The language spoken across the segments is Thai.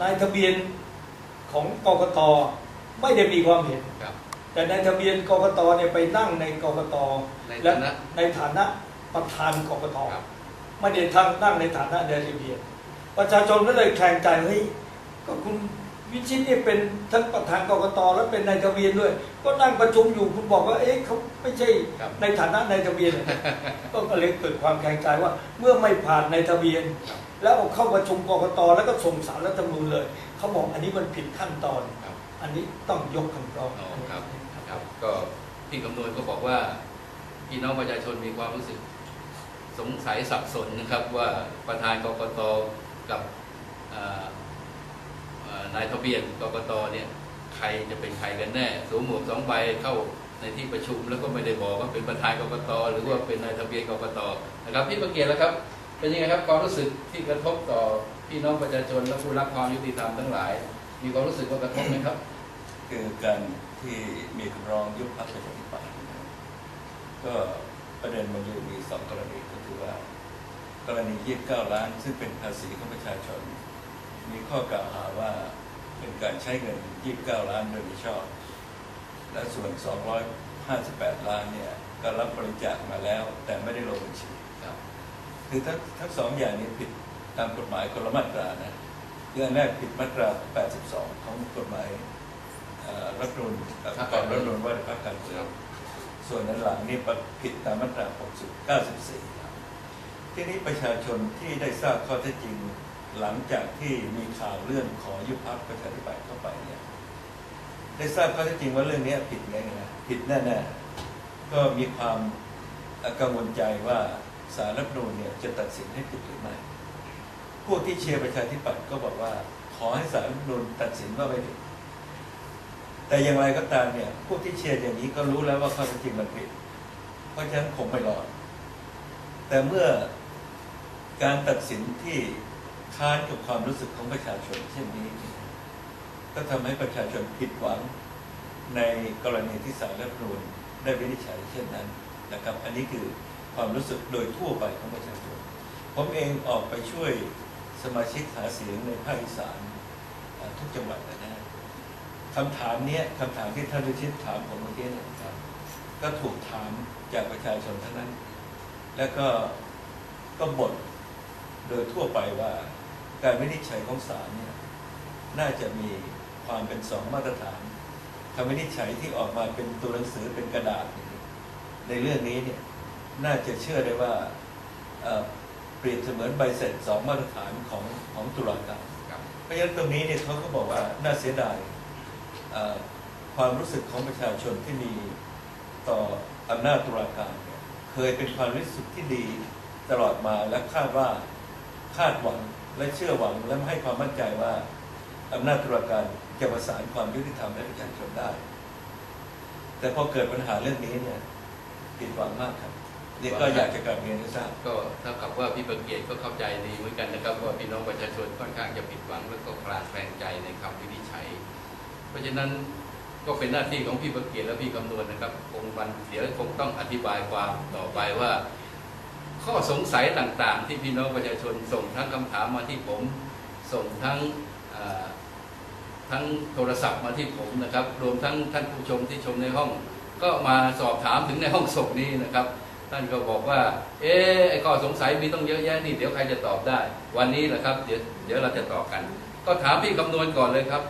นายทะเบียนของกกตไม่ได้มีความเห็น ครับ แต่นายทะเบียนกกตเนี่ยไปนั่งในกกตในและฐานะ ในฐานะประธานกกตครับ ไม่ได้ทั้งนั่งในฐานะนายทะเบียน ประชาชนก็เลยแข่งใจเฮ้ยก็คุณ วิชิตเนี่ยเป็นทั้งประธานกกตและเป็นนายทะเบียนด้วย ก็นั่งประชุมอยู่คุณบอกว่าเอ๊ะเขาไม่ใช่ครับในฐานะนายทะเบียนเหรอก็เลยเกิดความแข่งใจว่าเมื่อไม่ผ่านในทะเบียนครับแล้วเอาเข้าประชุมกกตแล้วก็ส่งสารรัฐธรรมนูญเลยเขาบอกอันนี้มันผิดขั้นตอนครับอันนี้ต้องยกคำร้องอ๋อครับครับก็พี่คำนวณก็บอกว่าพี่น้องประชาชนมีความรู้สึกสงสัยสับสนนะครับว่าประธานกกตกับเอ่อเอ่อ นายทะเบียนกกตเนี่ยใครจะเป็นใครกันแน่สวมหมวกสองใบเข้าในที่ประชุมแล้วก็ไม่ได้บอกว่าเป็นประธานกกตหรือว่าเป็นนายทะเบียนกกตนะครับพี่ประเกียรติแล้วครับ เป็นยังไงครับความรู้สึกที่กระทบต่อพี่น้องประชาชนและผู้รักความยุติธรรมทั้งหลาย มีความรู้สึกว่ากระทบไหมครับ คือการที่มีคำร้องยุบพรรคประชาธิปัตย์ก็ประเด็นมันอยู่มีสองกรณีก็คือว่า กรณี 29 ล้าน ซึ่งเป็นภาษีของประชาชน มีข้อกล่าวหาว่าเป็นการใช้เงิน 29 ล้านโดยมิชอบ และส่วน 258 ล้านเนี่ยก็รับบริจาคมาแล้วแต่ไม่ได้ลงบัญชีครับคือทั้งทั้งสองอย่างนี้ผิดตามกฎหมายคนละมาตรานะคืออันแรกผิดมาตรา 82 ของกฎหมายเอ่อรัฐธรรมนูญเอ่อก่อนรัฐธรรมนูญว่าด้วยพรรคการเมืองส่วนนั้นหลังนี่ผิดตามมาตรา 60 94ครับทีนี้ประชาชนที่ได้ทราบข้อเท็จจริง หลังจากที่มีข่าวเรื่องขอยุบพรรคประชาธิปัตย์เข้าไปเนี่ยได้ทราบข้อเท็จจริงว่าเรื่องนี้ผิดไงนะผิดแน่ๆก็มีความกังวลใจว่าสารรัฐมนูญเนี่ยจะตัดสินให้ผิดหรือไม่พวกที่เชียร์ประชาธิปัตย์ก็บอกว่า ขอให้สารรัฐมนูญตัดสินว่าไม่ผิดแต่อย่างไรก็ตามเนี่ยพวกที่เชียร์อย่างนี้ก็รู้แล้วว่าข้อเท็จจริงมันผิด เพราะฉะนั้นคงไม่รอดแต่เมื่อการตัดสินที่ ค้านกับความรู้สึกของประชาชนเช่นนี้ ก็ทำให้ประชาชนผิดหวังในกรณีที่สารรัฐธรรมนูญได้วินิจฉัยเช่นนั้นนะครับ อันนี้คือความรู้สึกโดยทั่วไปของประชาชน ผมเองออกไปช่วยสมาชิกหาเสียงในภาคอีสานทุกจังหวัดนะฮะคำถามเนี้ยคำถามที่ท่านวิชิตถามผมเมื่อกี้นยนะครับ ก็ถูกถามจากประชาชนทั้งนั้น แล้วก็ก็บ่นโดยทั่วไปว่า การวินิจฉัยของศาลเนี่ยน่าจะมีความเป็นสองมาตรฐานคำวินิจฉัยที่ออกมาเป็นตัวหนังสือเป็นกระดาษเนี่ยในเรื่องนี้เนี่ยน่าจะเชื่อได้ว่าเอ่อเปรียบเสมือนใบเสร็จสองมาตรฐานของของตุลาการครับเพราะฉะนั้นตรงนี้เนี่ยเขาก็บอกว่าน่าเสียดายเอ่อความรู้สึกของประชาชนที่มีต่ออำนาจตุลาการเนี่ยเคยเป็นความรู้สึกที่ดีตลอดมาและคาดว่าคาดหวัง และเชื่อหวังและให้ความมั่นใจว่าอำนาจตุลาการจะประสานความยุติธรรมให้ประชาชนได้ แต่พอเกิดปัญหาเรื่องนี้เนี่ยผิดหวังมากครับนี่ก็อยากจะกลับเรียนให้ทราบก็เท่ากับว่าพี่ประเกียรติก็เข้าใจดีเหมือนกันนะครับว่าพี่น้องประชาชนค่อนข้างจะผิดหวังแล้วก็คลาดแคลงใจในคำวินิจฉัย เพราะฉะนั้นก็เป็นหน้าที่ของพี่ประเกียรติและพี่คำนวณนะครับ คงวันเดี๋ยวคงต้องอธิบายความต่อไปว่า ข้อสงสัยต่างๆ ที่พี่น้องประชาชนส่งทั้งคำถามมาที่ผม ส่งทั้งทั้งโทรศัพท์มาที่ผมนะครับ รวมทั้งท่านผู้ชมที่ชมในห้อง ก็มาสอบถามถึงในห้องส่งนี้นะครับ ท่านก็บอกว่า เอ๊ะไอ้ข้อสงสัยมีต้องเยอะแยะนี่เดี๋ยวใครจะตอบได้ วันนี้แหละครับ เดี๋ยวเดี๋ยวเราจะตอบกัน ก็ถามพี่คำนวณก่อนเลยครับ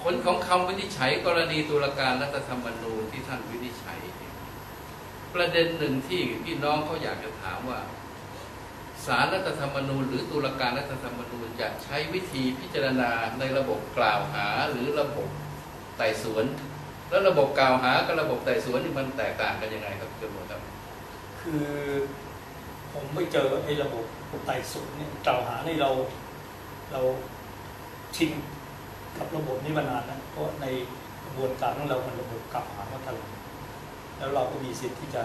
ผลของคำวินิจฉัยกรณีตุลาการรัฐธรรมนูญที่ท่านวินิจฉัย ประเด็นหนึ่งที่พี่น้องเขาอยากจะถามว่า สารรัฐธรรมนูญ หรือตุลาการรัฐธรรมนูญจะใช้วิธีพิจารณาในระบบกล่าวหาหรือระบบไต่สวน แล้วระบบกล่าวหากับระบบไต่สวนนี่มันแตกต่างกันยังไงครับคุณหมอครับ คือผมไม่เจอไอ้ระบบไต่สวนเนี่ยกล่าวหาในเราเราชินกับระบบนี้มานานนะเพราะในกระบวนการของเรามันระบบกล่าวหามาตลอด แล้วเราก็มีสิทธิ์ที่จะ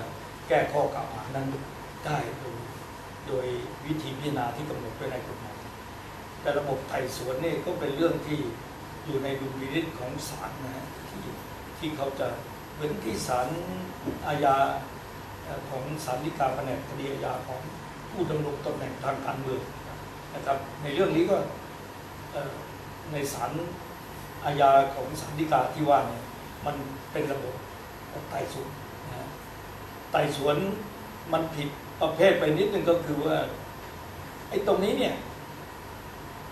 แก้ข้อกล่าวหานั้นได้โดยโดยวิธีพิจารณาที่กำหนดไว้ในกฎหมายแต่ระบบไต่สวนนี่ก็เป็นเรื่องที่อยู่ในดุลพินิจของศาลนะฮะที่ที่เขาจะเหมือนที่ศาลอาญาของสารฎีกาแผนกคดีอาญาของผู้ดำรงตำแหน่งทางการเมืองนะครับ ในเรื่องนี้ก็ในศาลอาญาของศาลฎีกาที่ว่าเนี่ยมันเป็นระบบไต่สวน ไต่สวนมันผิดประเภทไปนิดนึงก็คือว่าไอ้ตรงนี้เนี่ย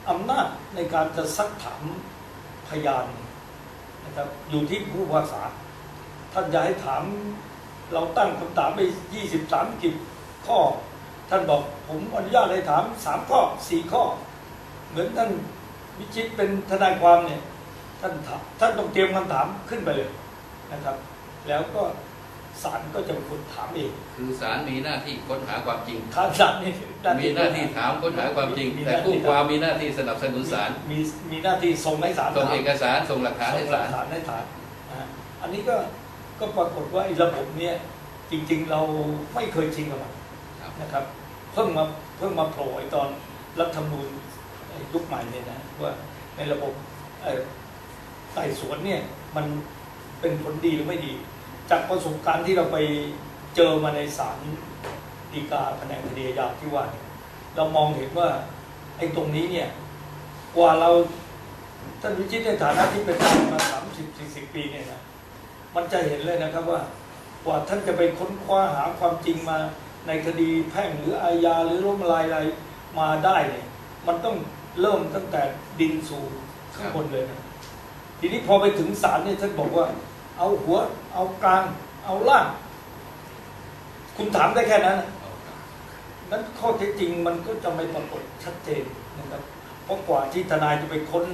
อำนาจในการจะซักถามพยานนะครับอยู่ที่ผู้พากษา ท่านจะให้ถามเราตั้งคำถามไปยี่สิบสามกิจข้อ ท่านบอกผมอนุญาตให้ถามสามข้อสี่ข้อ เหมือนท่านวิชิตเป็นทนายความเนี่ยท่านท่านต้องเตรียมคำถามขึ้นไปเลยนะครับ แล้วก็ ศาลก็จะเป็นคนถามเองคือศาลมีหน้าที่ค้นหาความจริงทางศาลนี่มีหน้าที่ถามค้นหาความจริง แต่ผู้ความมีหน้าที่สนับสนุนศาลมีมีหน้าที่ส่งให้ศาลส่งถามเอกสารส่งหลักฐานให้ส่งหลัศากลฐานให้ศาลนะฮะอันนี้ก็ก็ปรากฏว่าไอ้ระบบเนี้ยจริง ๆ เราไม่เคยชินกับมันครับนะครับเพิ่งมาเพิ่งมาโผล่ไอ้ตอนรัฐธรรมนูญไอ้ยุคใหม่เนี่ยนะว่าในระบบเอ่อไต่สวนเนี่ยมันเป็นผลดีหรือไม่ดี จากประสบการณ์ที่เราไปเจอมาในศาลฎีกาแผนกคดีอาญาที่ว่าเนี่ยเรามองเห็นว่าไอ้ตรงนี้เนี่ยกว่าเราท่านวิชิตในฐานะที่เป็นทนายมาสามสิบสี่สิบปีเนี่ยนะมันจะเห็นเลยนะครับว่ากว่าท่านจะไปค้นคว้าหาความจริงมาในคดีแพ่งหรืออาญาหรือล้มละลายอะไรมาได้เนี่ยมันต้องเริ่มตั้งแต่ดินสู่ข้างบนเลยนะทีนี้พอไปถึงศาลเนี่ยท่านบอกว่า เอาหัว เอากลาง เอาล่าง คุณถามได้แค่นั้นนั้นข้อเท็จจริงมันก็จะไม่ปรากฏชัดเจนนะครับเพราะกว่าที่ทนายจะไปค้น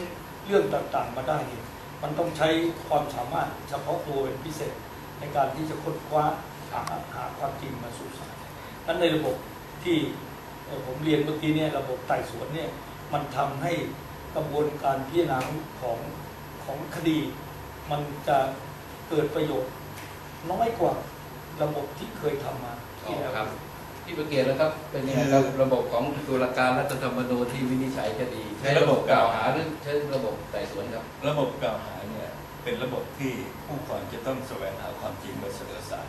เรื่องต่างๆมาได้เนี่ยมันต้องใช้ความสามารถเฉพาะตัวเป็นพิเศษในการที่จะค้นคว้าหาหาความจริงมาสู่ศาลนั้นในระบบที่ผมเรียนเมื่อกี้เนี่ยระบบไต่สวนเนี่ยมันทำให้กระบวนการพิจารณาของของคดี มันจะ เกิดประโยชน์น้อยกว่าระบบที่เคยทำมาอ๋อที่แล้วครับที่ประเกียรติแล้วครับ เป็นยังไงครับระบบของตุลาการรัฐธรรมนูญที่วินิจฉัยคดีใช้ระบบกล่าวหาหรือใช้ระบบไต่สวนครับ ระบบกล่าวหาเนี่ยเป็นระบบที่ผู้ความจะต้องแสวงหาความจริงมาเสนอศาล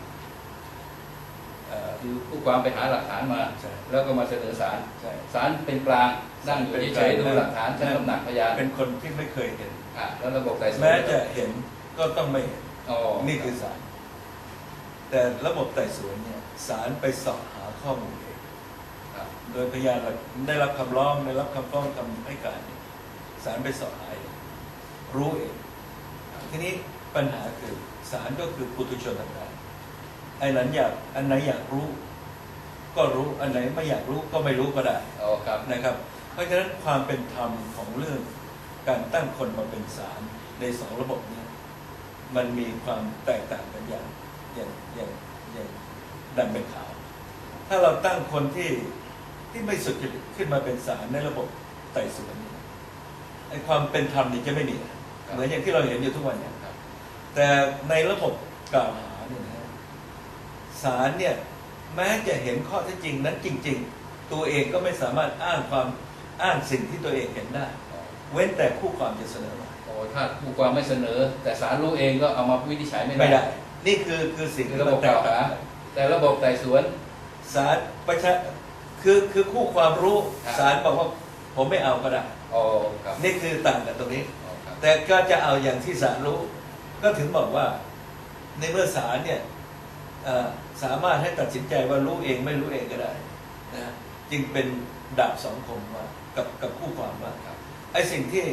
เอ่อคือผู้ความไปหาหลักฐานมาใช่แล้วก็มาเสนอศาลใช่ศาลเป็นกลางนั่งอยู่เฉยๆดูหลักฐานชั่งน้ำหนักพยานเป็นคนที่ไม่เคยเห็นอะแล้วระบบไต่สวนแม้จะเห็นก็ต้องไม่เห็น อ๋อนี่คือศาลแต่ระบบไต่สวนเนี่ยศาลไปสอบหาข้อมูลเองครับโดยพยานหลักได้รับคำร้องได้รับคำฟ้องคำให้การเนี่ยศาลไปสอบหาเองรู้เองทีนี้ปัญหาคือศาลก็คือปุถุชนธรรมดาไอ้นั้นอยากอันไหนอยากรู้ ก็รู้อันไหนไม่อยากรู้ก็ไม่รู้ก็ได้อ๋อครับนะครับ เพราะฉะนั้นความเป็นธรรมของเรื่องการตั้งคนมาเป็นศาลในสองระบบเนี้ มันมีความแตกต่างกันอย่างอย่างอย่างอย่างดังเป็นขาว ถ้าเราตั้งคนที่ที่ไม่สุจริตขึ้นมาเป็นศาลในระบบไต่สวนเนี่ยไอ้ความเป็นธรรมนี่จะไม่มีนะเหมือนอย่างที่เราเห็นอยู่ทุกวันเนี่ยครับแต่ในระบบกล่าวหาเนี่ยนะศาลเนี่ยแม้จะเห็นข้อเท็จจริงนั้นจริง ๆ ตัวเองก็ไม่สามารถอ้างความอ้างสิ่งที่ตัวเองเห็นได้อ๋อเว้นแต่คู่ความจะเสนอมาโอ้ ถ้าผู้ความไม่เสนอ แต่ศาลรู้เองก็เอามาวินิจฉัยไม่ไม่ได้ ได้ นี่คือคือสิ่งคือที่ระบบมันแตกล่าวกต่าหางแต่ระบบไต่สวน ศาลประชาคือคือคู่ความรู้ครับ ศาลบอกว่าผมไม่เอาก็ได้ อ๋อครับนี่คือต่างกันตรงนี้ อ๋อครับแต่ก็จะเอาอย่างที่ศาลรู้ ก็ถึงบอกว่าในเมื่อศาลเนี่ยเอ่อสามารถให้ตัดสินใจว่ารู้เองไม่รู้เองก็ได้นะจึงเป็นดาบสองคมว่ากับกับคู่ความว่า ครับไอ้สิ่งที่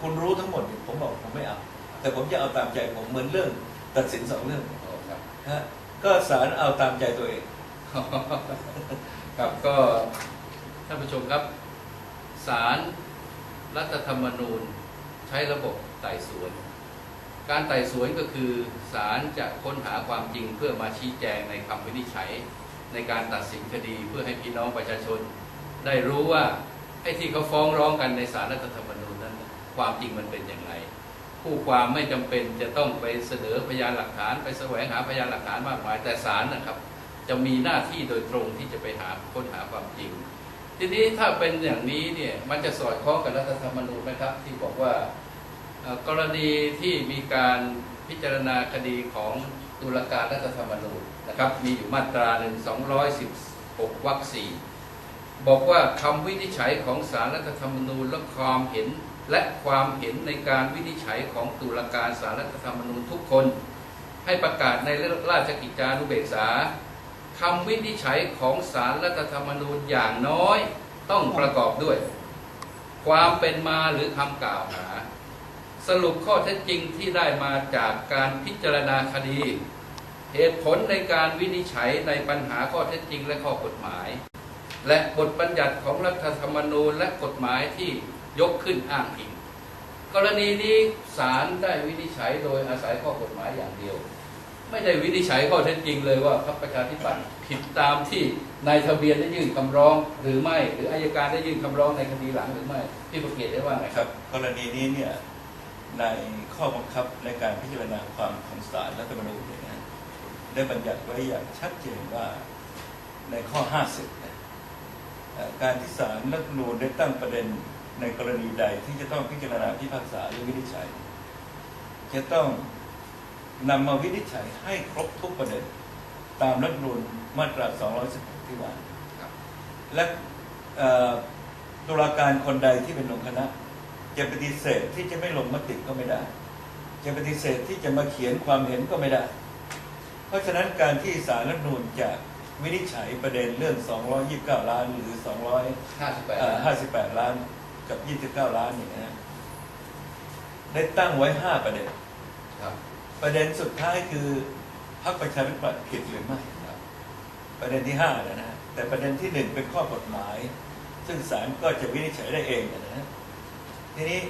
คุณรู้ทั้งหมดเนี่ยผมบอกผมไม่เอา แต่ผมจะเอาตามใจผมเหมือนเรื่อง ตัดสินสองเรื่องครับนะฮะก็ศาลเอาตามใจตัวเองครับก็ท่านผู้ชมครับศาลรัฐธรรมนูญใช้ระบบไต่สวน การไต่สวนก็คือศาลจะค้นหาความจริงเพื่อมาชี้แจงในคำวินิจฉัย ในการตัดสินคดีเพื่อให้พี่น้องประชาชน ได้รู้ว่าไอ้ที่เขาฟ้องร้องกันในศาลรัฐธรรมนูญนั้น ความจริงมันเป็นอย่างไร ผู้ความไม่จำเป็นจะต้องไปเสนอพยานหลักฐาน ไปแสวงหาพยานหลักฐานมากมาย แต่ศาลนะครับ จะมีหน้าที่โดยตรงที่จะไปหาค้นหาความจริง ทีนี้ถ้าเป็นอย่างนี้เนี่ยมันจะสอดคล้องกับรัฐธรรมนูญไหมครับ ที่บอกว่ากรณีที่มีการพิจารณาคดีของตุลาการรัฐธรรมนูญนะครับมีอยู่มาตราหนึ่งสองร้อยสิบหกวรรคสี่บอกว่าคำวินิจฉัยของสารรัฐธรรมนูญและความเห็น และความเห็นในการวินิจฉัยของตุลาการสารรัฐธรรมนูญทุกคน ให้ประกาศในราชกิจจานุเบกษาคำวินิจฉัยของสารรัฐธรรมนูญอย่างน้อยต้องประกอบด้วย ความเป็นมาหรือคำกล่าวหา สรุปข้อเท็จจริงที่ได้มาจากการพิจารณาคดี เหตุผลในการวินิจฉัยในปัญหาข้อเท็จจริงและข้อกฎหมาย และบทบัญญัติของรัฐธรรมนูญและกฎหมายที่ ยกขึ้นอ้างอิงกรณีนี้ศาลได้วินิจฉัยโดยอาศัยข้อกฎหมายอย่างเดียว ไม่ได้วินิจฉัยข้อเท็จจริงเลยว่าพรรคประชาธิปัตย์ผิดตามที่นายทะเบียนได้ยื่นคำร้องหรือไม่ หรืออายการได้ยื่นคำร้องในคดีหลังหรือไม่พี่ประเกียรติได้ว่าไงครับ กรณีนี้เนี่ยในข้อบังคับในการพิจารณาความของศาลรัฐธรรมนูญเนี่ยนะได้บัญญัติไว้อย่างชัดเจนว่าในข้อ 50การที่ศาลรัฐธรรมนูญได้ตั้งประเด็น ในกรณีใดที่จะต้องพิจารณาพิพากษาหรือวินิจฉัย จะต้องนำมาวินิจฉัยให้ครบทุกประเด็น ตามรัฐธรรมนูญมาตรา 216 ที่ว่าครับและเอ่อตุลาการคนใดที่เป็นองค์คณะ จะปฏิเสธที่จะไม่ลงมติก็ไม่ได้ จะปฏิเสธที่จะมาเขียนความเห็นก็ไม่ได้ เพราะฉะนั้นการที่สารรัฐธรรมนูญจะวินิจฉัยประเด็นเรื่อง 229 ล้านหรือ 258 ล้าน กับ 29 ล้านเนี่ยนะได้ตั้งไว้ 5 ประเด็น ครับ ประเด็นสุดท้ายคือพรรคประชาธิปัตย์ผิดหรือไม่ครับ ประเด็นที่ห้านะฮะแต่ประเด็นที่หนึ่งเป็นข้อกฎหมาย ซึ่งศาลก็จะวินิจฉัยได้เองนะฮะทีนี้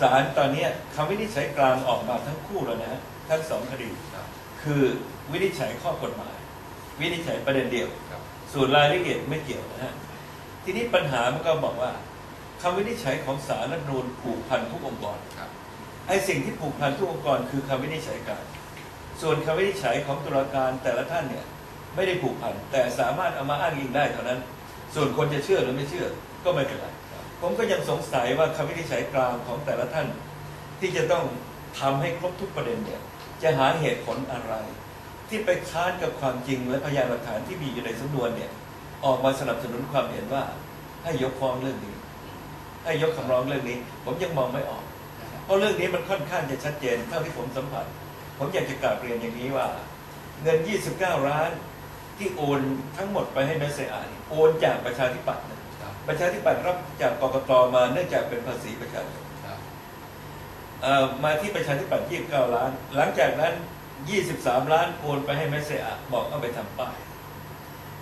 ศาลตอนเนี้ยคำวินิจฉัยกลางออกมาทั้งคู่แล้วนะฮะทั้งสองคดีครับคือวินิจฉัยข้อกฎหมาย วินิจฉัยประเด็นเดียวครับส่วนรายละเอียดไม่เกี่ยวนะฮะทีนี้ปัญหามันก็บอกว่า คำวินิจฉัยของศาลรัฐธรรมนูญผูกพันทุกองค์กรครับ ไอ้สิ่งที่ผูกพันทุกองค์กรคือคำวินิจฉัยกลางส่วนคำวินิจฉัยของตุลาการแต่ละท่านเนี่ยไม่ได้ผูกพันแต่สามารถเอามาอ้างอิงได้เท่านั้น ส่วนคนจะเชื่อหรือไม่เชื่อก็ไม่เป็นไรผมก็ยังสงสัยว่าคำวินิจฉัยกลางของแต่ละท่าน ที่จะต้องทำให้ครบทุกประเด็นเนี่ยจะหาเหตุผลอะไร ที่ไปค้านกับความจริงและพยานหลักฐานที่มีอยู่ในสำนวนเนี่ยออกมาสนับสนุนความเห็นว่าให้ยกฟ้องเรื่องนี้ ให้ยกคำร้องเรื่องนี้ ผมยังมองไม่ออก เพราะเรื่องนี้มันค่อนข้างจะชัดเจนเท่าที่ผมสัมผัส ผมอยากจะกราบเรียนอย่างนี้ว่า เงิน 29 ล้านที่โอนทั้งหมดไปให้เมสเซอานี่โอนจากประชาธิปัตย์นะครับประชาธิปัตย์รับจากกกตมาเนื่องจากเป็นภาษีประชาชนครับเอ่อมาที่ประชาธิปัตย์29 ล้าน หลังจากนั้น 23 ล้านโอนไปให้เมสเซอาบอกเอาไปทำป้าย